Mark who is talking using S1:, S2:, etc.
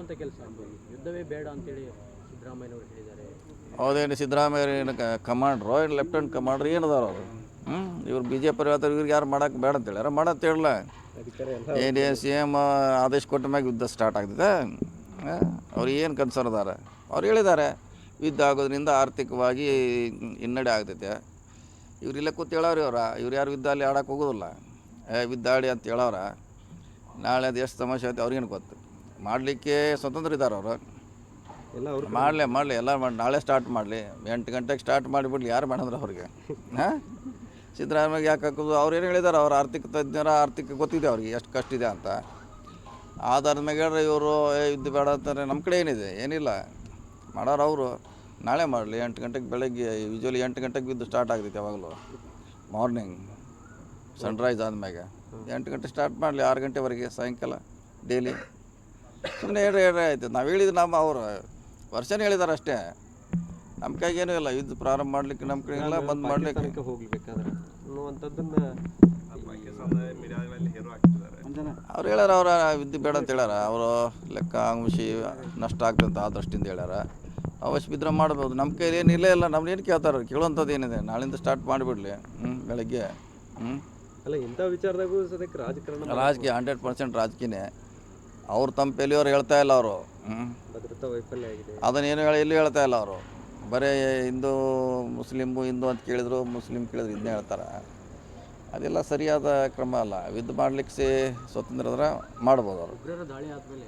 S1: ಮಾಡುವಂಥ ಕೆಲಸ ಯುದ್ಧವೇ ಬೇಡ ಅಂತೇಳಿ ಸಿದ್ದರಾಮಯ್ಯನವರು ಹೇಳಿದ್ದಾರೆ.
S2: ಹೌದೇನು ಸಿದ್ದರಾಮಯ್ಯ ಕಮಾಂಡ್ರೋ ಏನು ಲೆಫ್ಟಿನೆಂಟ್ ಕಮಾಂಡ್ರ್ ಏನದಾರ ಅವರು ಹ್ಞೂ ಇವ್ರು ಬಿ ಜೆ ಪಿ ಇವ್ರಿಗೆ ಯಾರು ಮಾಡೋಕೆ ಬೇಡ ಅಂತ ಹೇಳ್ಯಾರ ಮಾಡಂತ ಹೇಳಲ್ಲ. ಏನು ಸಿ ಎಂ ಆದೇಶ ಕೊಟ್ಟ ಮ್ಯಾಗ ಯುದ್ಧ ಸ್ಟಾರ್ಟ್ ಆಗ್ತದೆ. ಅವ್ರು ಏನು ಕನ್ಸರ್ನ್ ಅದಾರ? ಅವ್ರು ಹೇಳಿದ್ದಾರೆ. ಯುದ್ಧ ಆಗೋದ್ರಿಂದ ಆರ್ಥಿಕವಾಗಿ ಹಿನ್ನಡೆ ಆಗ್ತೈತೆ. ಇವ್ರು ಇಲ್ಲೇ ಕೂತು ಹೇಳವ್ರಿ ಅವ್ರ. ಇವ್ರು ಯಾರು ಯುದ್ಧ ಅಲ್ಲಿ ಆಡಕ್ಕೆ ಹೋಗೋದಿಲ್ಲ. ಏ, ಯುದ್ಧ ಆಡಿ ಅಂತ ಹೇಳೋರ ನಾಳೆ ಅದು ಎಷ್ಟು ಸಮಸ್ಯೆ ಐತೆ ಅವ್ರಿಗೇನು ಗೊತ್ತು. ಮಾಡಲಿಕ್ಕೆ ಸ್ವತಂತ್ರ ಇದ್ದಾರೆ ಅವರು.
S3: ಎಲ್ಲ ಅವ್ರು
S2: ಮಾಡಲಿ ಮಾಡಲಿ ಎಲ್ಲ ಮಾಡಿ ನಾಳೆ ಸ್ಟಾರ್ಟ್ ಮಾಡಲಿ. ಎಂಟು ಗಂಟೆಗೆ ಸ್ಟಾರ್ಟ್ ಮಾಡಿಬಿಡ್ಲಿ ಯಾರು ಮಾಡಿದ್ರೆ ಅವ್ರಿಗೆ? ಹಾಂ? ಸಿದ್ದರಾಮಯ್ಯ ಯಾಕೆ ಹಾಕೋದು? ಅವ್ರು ಏನು ಹೇಳಿದಾರೆ? ಅವ್ರ ಆರ್ಥಿಕ ತಜ್ಞರ ಆರ್ಥಿಕ ಗೊತ್ತಿದೆ ಅವ್ರಿಗೆ ಎಷ್ಟು ಕಷ್ಟ ಇದೆ ಅಂತ. ಆಧಾರದ ಮೇಲೆ ಹೇಳ್ರೆ ಇವರು ಇದು ಯುದ್ಧ ಬೇಡ ಅಂತಾರೆ. ನಮ್ಮ ಕಡೆ ಏನಿದೆ? ಏನಿಲ್ಲ. ಮಾಡೋರು ಅವರು. ನಾಳೆ ಮಾಡಲಿ ಎಂಟು ಗಂಟೆಗೆ ಬೆಳಗ್ಗೆ ಯೂಶ್ವಲಿ ಎಂಟು ಗಂಟೆಗೆ ಬಿದ್ದು ಸ್ಟಾರ್ಟ್ ಆಗ್ತೈತೆ ಯಾವಾಗಲೂ. ಮಾರ್ನಿಂಗ್ ಸನ್ರೈಸ್ ಆದ್ಮ್ಯಾಗ. ಎಂಟು ಗಂಟೆ ಸ್ಟಾರ್ಟ್ ಮಾಡಲಿ ಆರು ಗಂಟೆವರೆಗೆ ಸಾಯಂಕಾಲ ಡೈಲಿ ಸುಮ್ಮನೆ ಹೇಳ್ರಿ ಹೇಳ್ರಿ ಆಯ್ತು. ನಾವು ಹೇಳಿದ್ರು ನಮ್ಮ ಅವರು ವರ್ಷನೇ ಹೇಳಿದಾರೆ ಅಷ್ಟೇ. ನಮ್ಮ ಕೈಗೇನೂ ಇಲ್ಲ. ಯುದ್ಧ ಪ್ರಾರಂಭ ಮಾಡ್ಲಿಕ್ಕೆ ನಮ್ಮ ಕಡೆ ಇಲ್ಲ ಬಂದ್ ಮಾಡ್ಲಿಕ್ಕೆ.
S3: ಹೋಗ್ಬೇಕಾದ್ರೆ
S2: ಅವ್ರು ಹೇಳ್ಯಾರ ಅವರ ವಿದ್ಯೆ ಬೇಡ ಅಂತ ಹೇಳ್ಯಾರ. ಅವರು ಲೆಕ್ಕ ಅಂಶಿ ನಷ್ಟ ಆಗ್ತಂತ ಆ ದೃಷ್ಟಿಯಿಂದ ಹೇಳ್ಯಾರ. ಅವಶ್ಯ ಬಿದ್ದರೆ ಮಾಡ್ಬೋದು. ನಮ್ಮ ಕೈಲಿ ಏನು ಇಲ್ಲೇ ಇಲ್ಲ. ನಮ್ದು ಏನು ಕೇಳ್ತಾರೆ ಕೇಳುವಂಥದ್ದು ಏನಿದೆ? ನಾಳಿಂದ ಸ್ಟಾರ್ಟ್ ಮಾಡಿಬಿಡ್ಲಿ. ಹ್ಞೂ ಬೆಳಗ್ಗೆ. ಹ್ಞೂ
S3: ಅಲ್ಲ ಇಂಥ ವಿಚಾರದಾಗೂ ಸದ್ಯಕ್ಕೆ ರಾಜಕಾರಣ
S2: ರಾಜಕೀಯ ಹಂಡ್ರೆಡ್ ಪರ್ಸೆಂಟ್ ರಾಜಕೀಯನೇ. ಅವ್ರು ತಮ್ಮ ಪೇಲಿಯವ್ರು ಹೇಳ್ತಾ ಇಲ್ಲ ಅವರು.
S3: ಭದ್ರತಾ ವೈಫಲ್ಯ ಆಗಿದೆ.
S2: ಅದನ್ನೇನು ಹೇಳಿ ಇಲ್ಲಿ ಹೇಳ್ತಾ ಇಲ್ಲ ಅವರು. ಬರೀ ಹಿಂದೂ ಮುಸ್ಲಿಮು ಹಿಂದೂ ಅಂತ ಕೇಳಿದ್ರು ಮುಸ್ಲಿಮ್ ಕೇಳಿದ್ರು ಇದನ್ನೇ ಹೇಳ್ತಾರೆ. ಅದೆಲ್ಲ ಸರಿಯಾದ ಕ್ರಮ ಅಲ್ಲ. ವಿದ್ ಮಾಡ್ಲಿಕ್ಕೆ ಸ್ವತಂತ್ರ ಮಾಡ್ಬೋದು ಅವರು.
S1: ದಾಳಿ ಆದಮೇಲೆ